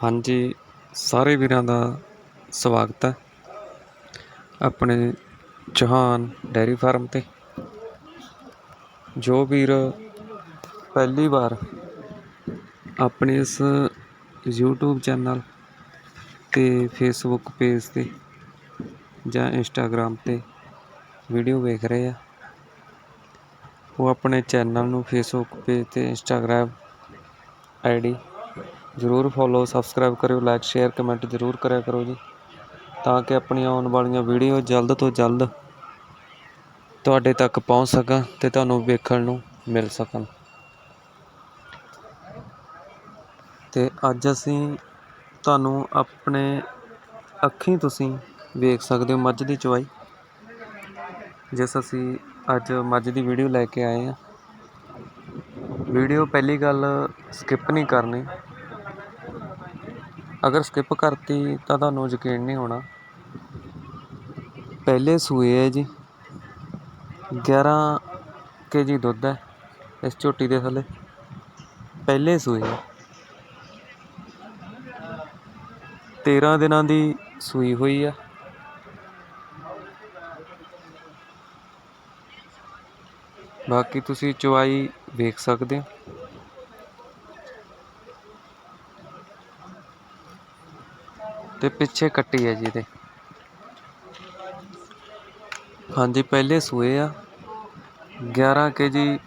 ਹਾਂਜੀ, ਸਾਰੇ ਵੀਰਾਂ ਦਾ ਸਵਾਗਤ ਹੈ ਆਪਣੇ ਚੌਹਾਨ ਡੈਰੀ ਫਾਰਮ ਤੇ। ਜੋ ਵੀਰ ਪਹਿਲੀ ਵਾਰ ਆਪਣੇ ਇਸ YouTube ਚੈਨਲ ਤੇ Facebook ਪੇਜ ਤੇ ਜਾਂ Instagram ਤੇ ਵੀਡੀਓ ਵੇਖ ਰਹੇ ਆ, ਉਹ ਆਪਣੇ ਚੈਨਲ ਨੂੰ Facebook ਪੇਜ ਤੇ Instagram ਆਈਡੀ ਜ਼ਰੂਰ ਫੋਲੋ ਸਬਸਕ੍ਰਾਈਬ ਕਰਿਓ ਲਾਈਕ ਸ਼ੇਅਰ ਕਮੈਂਟ ਜ਼ਰੂਰ ਕਰਿਆ ਕਰੋ ਜੀ, ਤਾਂ ਕਿ ਆਪਣੀਆਂ ਆਉਣ ਵਾਲੀਆਂ ਵੀਡੀਓ ਜਲਦ ਤੋਂ ਜਲਦ ਤੁਹਾਡੇ ਤੱਕ ਪਹੁੰਚ ਸਕਣ ਤੇ ਤੁਹਾਨੂੰ ਵੇਖਣ ਨੂੰ ਮਿਲ ਸਕਣ। ਤੇ ਅੱਜ ਅਸੀਂ ਤੁਹਾਨੂੰ ਆਪਣੇ ਅੱਖੀਂ ਤੁਸੀਂ ਵੇਖ ਸਕਦੇ ਹੋ ਮੱਝ ਦੀ ਚਵਾਈ ਜਿਸ ਅਸੀਂ ਅੱਜ ਮੱਝ ਦੀ ਵੀਡੀਓ ਲੈ ਕੇ ਆਏ ਹਾਂ। ਵੀਡੀਓ ਪਹਿਲੀ ਗੱਲ ਸਕਿਪ ਨਹੀਂ ਕਰਨੀ। ਅਗਰ ਸਕਿਪ ਕਰਤੀ ਤਾਂ ਤੁਹਾਨੂੰ ਯਕੀਨ ਨਹੀਂ ਹੋਣਾ। ਪਹਿਲੇ ਸੂਏ ਹੈ ਜੀ। 11 ਕੇਜੀ ਦੁੱਧ ਹੈ ਇਸ ਝੋਟੀ ਦੇ ਥੱਲੇ। ਪਹਿਲੇ ਸੂਏ ਹੈ। 13 ਦਿਨਾਂ ਦੀ ਸੂਈ ਹੋਈ ਆ। ਬਾਕੀ ਤੁਸੀਂ ਚਵਾਈ ਵੇਖ ਸਕਦੇ ਹੋ। ਤੇ ਪਿੱਛੇ ਕੱਟੀ ਹੈ ਜੀ ਇਹਦੇ। ਹਾਂਜੀ, ਪਹਿਲੇ ਸੂਏ ਆ। 11 ਕੇਜੀ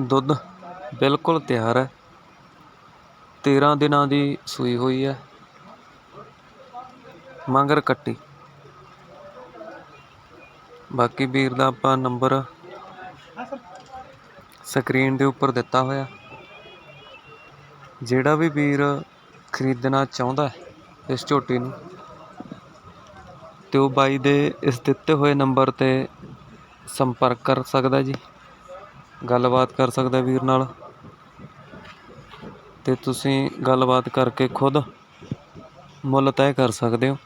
ਦੁੱਧ ਬਿਲਕੁਲ ਤਿਆਰ ਹੈ। 13 ਦਿਨਾਂ ਦੀ ਸੂਈ ਹੋਈ ਹੈ। ਮੰਗਰ ਕੱਟੀ। ਬਾਕੀ ਵੀਰ ਦਾ ਆਪਾਂ ਨੰਬਰ ਸਕਰੀਨ ਦੇ ਉੱਪਰ ਦਿੱਤਾ ਹੋਇਆ। ਜਿਹੜਾ ਵੀ ਵੀਰ ਖਰੀਦਣਾ ਚਾਹੁੰਦਾ ਹੈ ਇਸ ਝੋਟੀ ਨੂੰ। ਤੇ ਉਹ ਬਾਈ ਦੇ ਇਸ ਦਿੱਤੇ ਹੋਏ ਨੰਬਰ ਤੇ ਸੰਪਰਕ ਕਰ ਸਕਦਾ ਜੀ। ਗੱਲਬਾਤ ਕਰ ਸਕਦਾ ਵੀਰ ਨਾਲ। ਤੇ ਤੁਸੀਂ ਗੱਲਬਾਤ ਕਰਕੇ ਖੁਦ ਮੁੱਲ ਤੈਅ ਕਰ ਸਕਦੇ ਹੋ।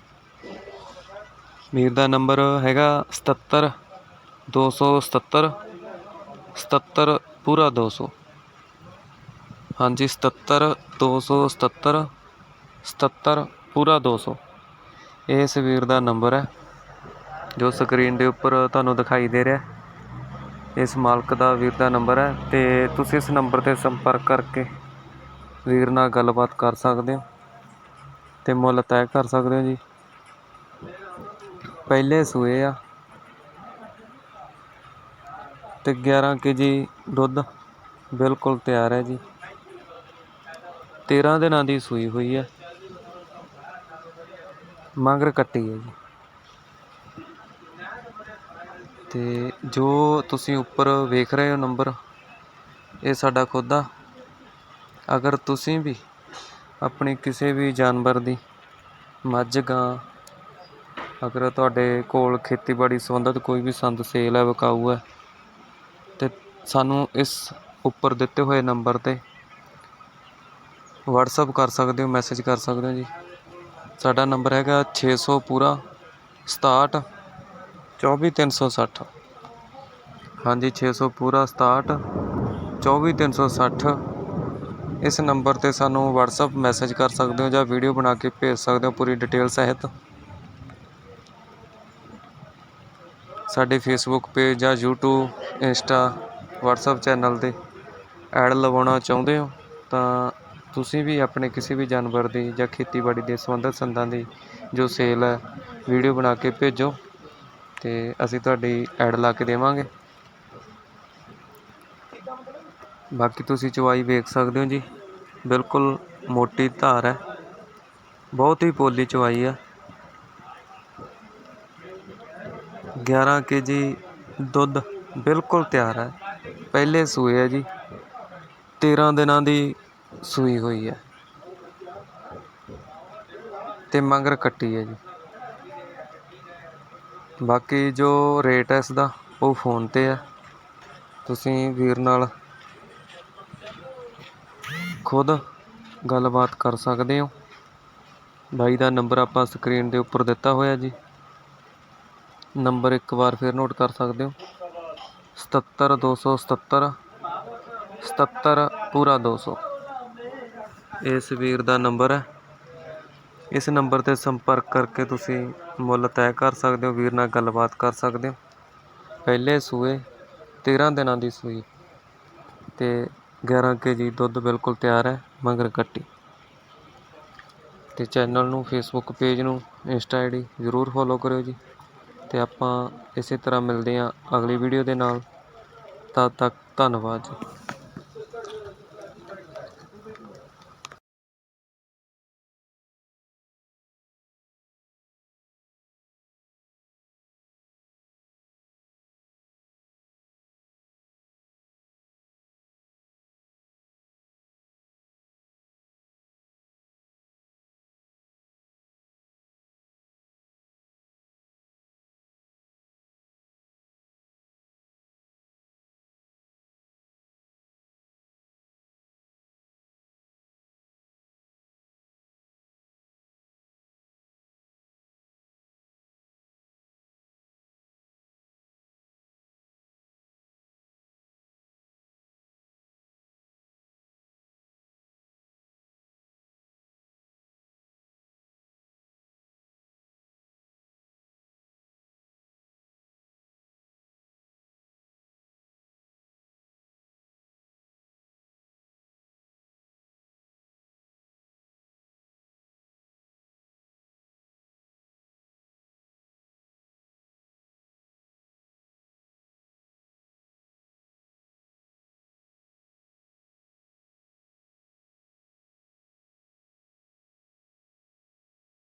ਵੀਰ ਦਾ ਨੰਬਰ ਹੈਗਾ 77 277 77 ਪੂਰਾ 200 ਹਾਂਜੀ 77 277 77 ਪੂਰਾ 200 ਇਹ ਇਸ ਵੀਰ ਦਾ ਨੰਬਰ ਹੈ, ਜੋ ਸਕਰੀਨ ਦੇ ਉੱਪਰ ਤੁਹਾਨੂੰ ਦਿਖਾਈ ਦੇ ਰਿਹਾ ਇਸ ਮਾਲਕ ਦਾ ਵੀਰ ਦਾ ਨੰਬਰ ਹੈ ਤੇ ਤੁਸੀਂ ਇਸ ਨੰਬਰ ਤੇ ਸੰਪਰਕ ਕਰਕੇ ਵੀਰ ਨਾਲ ਗੱਲਬਾਤ ਕਰ ਸਕਦੇ ਹੋ ਤੇ ਮੁੱਲ ਤੈਅ ਕਰ ਸਕਦੇ ਹੋ ਜੀ। ਪਹਿਲੇ ਸੂਏ ਆ ਤੇ 11 ਕੇਜੀ ਦੁੱਧ ਬਿਲਕੁਲ ਤਿਆਰ ਹੈ ਜੀ। 13 ਦਿਨਾਂ ਦੀ ਸੂਈ ਹੋਈ ਹੈ। ਮਗਰ ਕੱਟੀ ਹੈ ਜੀ। ਤੇ ਜੋ ਤੁਸੀਂ ਉੱਪਰ ਵੇਖ ਰਹੇ ਹੋ ਨੰਬਰ, ਇਹ ਸਾਡਾ ਖੁਦ ਦਾ ਅਗਰ ਤੁਸੀਂ ਵੀ ਆਪਣੀ ਕਿਸੇ ਵੀ ਜਾਨਵਰ ਦੀ ਮੱਝ, ਗਾਂ, ਅਗਰ ਤੁਹਾਡੇ ਕੋਲ ਖੇਤੀਬਾੜੀ ਸੰਬੰਧਿਤ ਕੋਈ ਵੀ ਸੰਦ ਸੇਲ ਹੈ, ਵਿਕਾਊ ਹੈ, ਤੇ ਸਾਨੂੰ ਇਸ ਉੱਪਰ ਦਿੱਤੇ ਹੋਏ ਨੰਬਰ ਤੇ WhatsApp ਕਰ ਸਕਦੇ ਹੋ ਮੈਸੇਜ ਕਰ ਸਕਦੇ ਹੋ ਜੀ। ਸਾਡਾ ਨੰਬਰ ਹੈਗਾ ਛੇ ਸੌ ਪੂਰਾ 67 24360 ਹਾਂਜੀ, ਛੇ ਸੌ ਪੂਰਾ 67 24360 ਇਸ ਨੰਬਰ ਤੇ ਸਾਨੂੰ WhatsApp ਮੈਸੇਜ ਕਰ ਸਕਦੇ ਹੋ ਜਾਂ ਵੀਡੀਓ ਬਣਾ ਕੇ ਭੇਜ ਸਕਦੇ ਹੋ ਪੂਰੀ ਡਿਟੇਲ ਸਹਿਤ। ਸਾਡੇ ਫੇਸਬੁੱਕ ਪੇਜ ਜਾਂ YouTube ਇੰਸਟਾ WhatsApp ਚੈਨਲ ਤੇ ਐਡ ਲਵਾਉਣਾ ਚਾਹੁੰਦੇ ਹੋ ਤਾਂ ਤੁਸੀਂ ਵੀ ਆਪਣੇ ਕਿਸੇ ਵੀ ਜਾਨਵਰ ਦੀ ਜਾਂ ਖੇਤੀਬਾੜੀ ਦੇ ਸੰਬੰਧਿਤ ਸੰਦਾਂ ਦੀ ਜੋ ਸੇਲ ਹੈ, ਵੀਡੀਓ ਬਣਾ ਕੇ ਭੇਜੋ ਅਤੇ ਅਸੀਂ ਤੁਹਾਡੀ ਐਡ ਲਾ ਕੇ ਦੇਵਾਂਗੇ। ਬਾਕੀ ਤੁਸੀਂ ਚਵਾਈ ਵੇਖ ਸਕਦੇ ਹੋ ਜੀ। ਬਿਲਕੁਲ ਮੋਟੀ ਧਾਰ ਹੈ। ਬਹੁਤ ਹੀ ਪੋਲੀ ਚਵਾਈ ਆ। 11 ਕੇਜੀ ਦੁੱਧ ਬਿਲਕੁਲ ਤਿਆਰ ਹੈ। ਪਹਿਲੇ ਸੂਏ ਹੈ ਜੀ। 13 ਦਿਨਾਂ ਦੀ ਸੂਈ ਹੋਈ ਹੈ ਤੇ ਮੰਗਰ ਕੱਟੀ ਹੈ ਜੀ। ਬਾਕੀ ਜੋ ਰੇਟ ਹੈ ਇਸ ਦਾ, ਉਹ ਫੋਨ ਤੇ ਹੈ ਤੁਸੀਂ ਵੀਰ ਨਾਲ ਖੁਦ ਗੱਲਬਾਤ ਕਰ ਸਕਦੇ ਹੋ। ਬਾਈ ਦਾ ਨੰਬਰ ਆਪਾਂ ਸਕਰੀਨ ਦੇ ਉੱਪਰ ਦਿੱਤਾ ਹੋਇਆ ਜੀ। ਨੰਬਰ ਇੱਕ ਵਾਰ ਫਿਰ ਨੋਟ ਕਰ ਸਕਦੇ ਹੋ। 77 277 77 ਪੂਰਾ 200 ਇਸ ਵੀਰ ਦਾ ਨੰਬਰ ਹੈ। ਇਸ ਨੰਬਰ ਤੇ ਸੰਪਰਕ ਕਰਕੇ ਤੁਸੀਂ ਮੁੱਲ ਤੈਅ ਕਰ ਸਕਦੇ ਹੋ, ਵੀਰ ਨਾਲ ਗੱਲਬਾਤ ਕਰ ਸਕਦੇ ਹੋ। ਪਹਿਲੇ ਸੂਏ 13 ਦਿਨਾਂ ਦੀ ਸੂਈ ਤੇ 11 ਕੇਜੀ ਦੁੱਧ ਬਿਲਕੁਲ ਤਿਆਰ ਹੈ, ਮਗਰ ਕੱਟੀ ਤੇ ਚੈਨਲ ਨੂੰ ਫੇਸਬੁੱਕ ਪੇਜ ਨੂੰ ਇੰਸਟਾ ਆਈਡੀ ਜ਼ਰੂਰ ਫੋਲੋ ਕਰਿਓ ਜੀ। ਤੇ ਆਪਾਂ ਇਸੇ ਤਰ੍ਹਾਂ ਮਿਲਦੇ ਹਾਂ ਅਗਲੀ ਵੀਡੀਓ ਦੇ ਨਾਲ। ਤਦ ਤੱਕ ਧੰਨਵਾਦ ਜੀ।